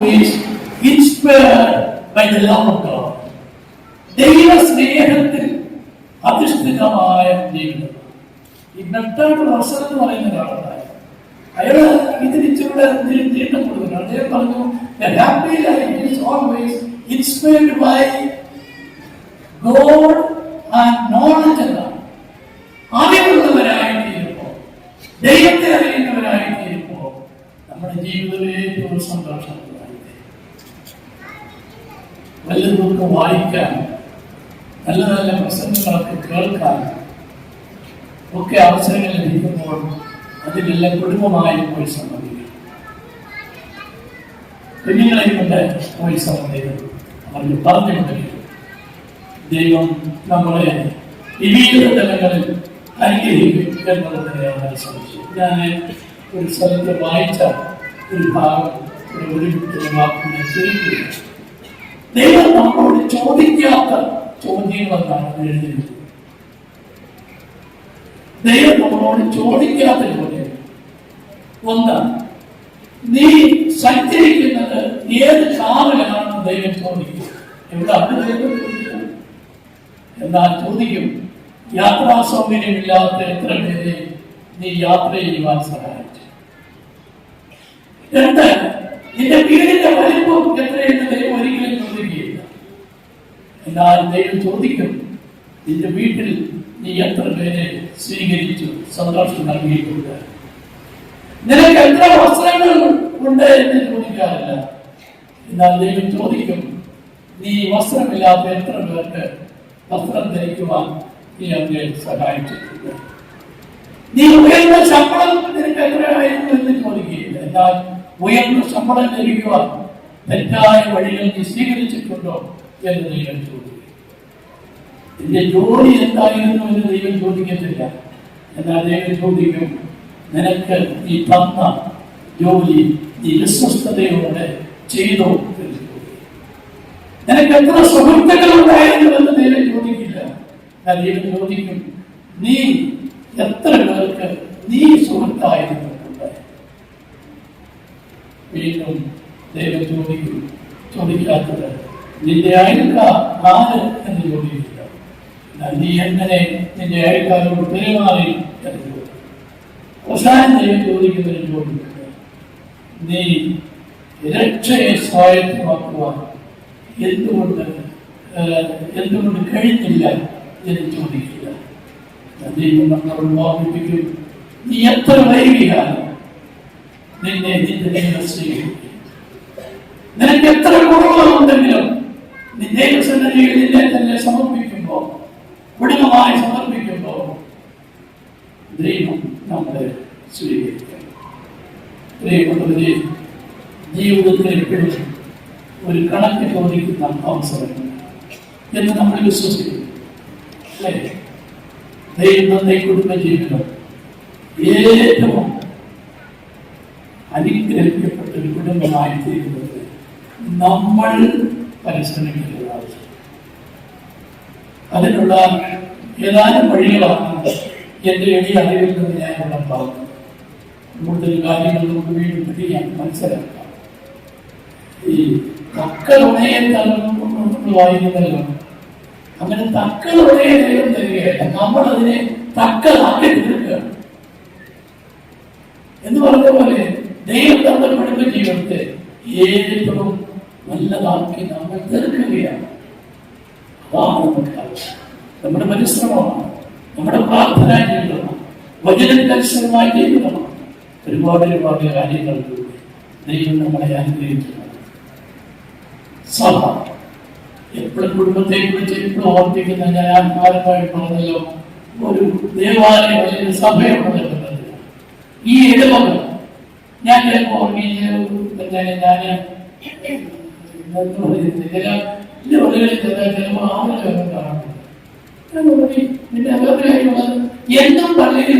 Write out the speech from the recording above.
is inspired by the love of God. ദൈവ സ്നേഹത്തിൽ അധിഷ്ഠിതമായ ജീവിതം. ഈ ബെർട്ടാർഡ് റസൽ എന്ന് പറയുന്ന ഒരാളുണ്ടായി അയാൾ ഇതിരിച്ചുകൂടെ നീട്ടം കൊടുക്കുന്നു അദ്ദേഹം പറഞ്ഞു happy life is always inspired by God and knowledge എന്നാണ് അറിവുള്ളവരായി തീരുമ്പോൾ ദൈവത്തെ അറിയുന്നവരായി തീരുമ്പോൾ നമ്മുടെ ജീവിതം ഏറ്റവും സന്തോഷമുള്ളതായി തീരും. വല്ലതൊക്കെ വായിക്കാൻ നല്ല നല്ല പ്രസംഗങ്ങളൊക്കെ കേൾക്കാൻ ഒക്കെ അവസരങ്ങൾ ലഭിക്കുമ്പോൾ അതിലെല്ലാം കുടുംബമായി പോയി സംബന്ധിക്കും. കുഞ്ഞുങ്ങളെ കൊണ്ട് പോയി സംബന്ധിക്കും. അവർക്ക് പറഞ്ഞുകൊണ്ടിരിക്കും ദൈവം നമ്മളെ വിവിധ തലങ്ങളിൽ അനുഗ്രഹിക്കും എന്നുള്ളതിനെയാണ് സംശയം ഞാൻ ഒരു സ്ഥലത്ത് വായിച്ച ഒരു ഭാഗം ഒരു ഒരു വാക്കിനെ തിരിക്കുകയാണ് ദൈവം നമ്മളോട് ചോദിക്കാത്ത ചോദ്യങ്ങളെന്നാണ് എഴുതിയത്. ദൈവം നമ്മളോട് ചോദിക്കാത്ത ചോദ്യം ഒന്ന് നീ സഞ്ചരിക്കുന്നത് ഏത് കാറിലാണെന്ന് ദൈവം ചോദിക്കും. എവിടെ അത് ദൈവം എന്നാൽ ചോദിക്കും യാത്രാ സൗകര്യമില്ലാത്ത എത്ര പേരെ നീ യാത്ര ചെയ്യുവാൻ സഹായിച്ചു. രണ്ട് നിന്റെ വീടിന്റെ വലിപ്പം എത്രയെന്ന് ദൈവം എന്നാൽ ദൈവം ചോദിക്കും. നിന്റെ വീട്ടിൽ നീ എത്ര പേരെ സ്വീകരിച്ചു സന്തോഷം നൽകിയിട്ടുണ്ട്? നിനക്ക് എത്ര വസ്ത്രങ്ങൾ ഉണ്ട് എന്ന് ചോദിക്കാറില്ല. എന്നാൽ ദൈവം ചോദിക്കും നീ വസ്ത്രമില്ലാത്ത എത്ര പേർക്ക് വസ്ത്രം ധരിക്കുവാൻ നീ അവരെ സഹായിച്ചിട്ടുണ്ട്? നീ ഉയർന്ന ശമ്പളം നിനക്ക് എത്രയായിരുന്നു എന്ന് ചോദിക്കുകയില്ല. എന്നാൽ ഉയർന്ന ശമ്പളം ലഭിക്കുവാൻ തെറ്റായ വഴികൾ നീ സ്വീകരിച്ചിട്ടുണ്ടോ? എന്ന് ദൈവം ചോദിക്കും. നിന്റെ ജോലി എന്തായിരുന്നു എന്ന് ദൈവം ചോദിക്കത്തില്ല. എന്നാൽ ദൈവം ചോദിക്കും നിനക്ക് ഈ തന്ന ജോലി നീ വിശ്വസ്തയോടെ ചെയ്തോ? എന്ന് ചോദിക്കും. നിനക്ക് എത്ര സുഹൃത്തുക്കൾ ഉണ്ടായിരുന്നു? എന്ന് ദൈവം ചോദിക്കില്ല. എന്നാൽ ദൈവം ചോദിക്കും നീ എത്ര പേർക്ക് നീ സുഹൃത്തായിരുന്നു? വീണ്ടും ദൈവം ചോദിക്കും ചോദിക്കാത്തത് നിന്റെ അയൽക്കാർ ആര് എന്ന് എന്നാൽ നീ എങ്ങനെ നിന്റെ അയൽക്കാരോട് പെരുമാറി എന്ന് ചോദിക്കും ചോദിക്കുന്നതിന് ചോദിക്കുന്നത് നീ രക്ഷയെ സ്വായത്തമാക്കുവാൻ എന്തുകൊണ്ട് എന്തുകൊണ്ട് കഴിഞ്ഞില്ല എന്ന് ചോദിക്കുക. ദൈവം നമ്മളോട് ഓർമ്മിപ്പിക്കും നീ എത്ര വൈകിയാണ് നിന്നെ നിന്റെ നിനക്ക് എത്ര കുറവുകളുണ്ടെങ്കിലും നീ ദൈവസന്നിധിയിൽ നിന്നെ തന്നെ സമർപ്പിക്കുമ്പോൾ കുടുംബമായി സമർപ്പിക്കുമ്പോൾ ദൈവം നമ്മളെ സ്വീകരിക്കണം ദൈവമുള്ളവരെ ജീവിതത്തിൽ എപ്പോഴും ഒരു കണക്ക് ചോദിക്കുന്ന അവസരം എന്ന് നമ്മൾ വിശ്വസിക്കുന്നു. അല്ലേ? ദൈവം നന്ദി കുടുംബ ജീവിതം ഏറ്റവും അനുഗ്രഹിക്കപ്പെട്ട ഒരു കുടുംബമായി തീരുന്നത് നമ്മൾ പരിശ്രമിക്കുന്നത് ആവശ്യം അതിനുള്ള ഏതാനും വഴികളാണ് എന്റെ എളിയ അറിവിൽ നിന്ന് ഞാൻ ഇവിടെ പറഞ്ഞു. കൂടുതൽ കാര്യങ്ങൾ നമുക്ക് വീണ്ടും മനസ്സിലാക്കാം ഈ തക്കളുണയെ വായിക്കുന്നല്ലോ. അങ്ങനെ തക്കളുണയെ ദൈവം തരികയല്ല. നമ്മൾ അതിനെ തക്കതാക്കി തീർക്കുകയാണ് എന്ന് പറഞ്ഞ പോലെ ദൈവം കുടുംബ ജീവിതത്തെ ഏറ്റവും നല്ലതാക്കി നമ്മൾ തീർക്കുകയാണ്. നമ്മുടെ പരിശ്രമമാണ്. നമ്മുടെ പ്രാർത്ഥനാ ജീവിതമാണ് വചനത്തിനനുസൃതമായ ജീവിതമാണ് ഒരുപാട് ഒരുപാട് കാര്യങ്ങളിലൂടെ ദൈവം നമ്മളെ അനുഗ്രഹിക്കുന്നത് സഭ എപ്പോഴും കുടുംബത്തെ കുറിച്ച് എപ്പോഴും ഓർമ്മിക്കുന്ന ഞാൻ ആത്മാരമായി പറഞ്ഞല്ലോ. ഒരു ദേവാലയം അല്ലെങ്കിൽ ഈ ഇടവകൾ ഞാൻ ഓർമ്മിച്ച് ഞാൻ ഇടവകളിൽ ചിലപ്പോൾ ആളുകളൊക്കെ കാണുന്നു. ഞാൻ പറഞ്ഞു, നിന്റെ അകത്തിലായിട്ടുള്ളത് എന്നും പള്ളിയിൽ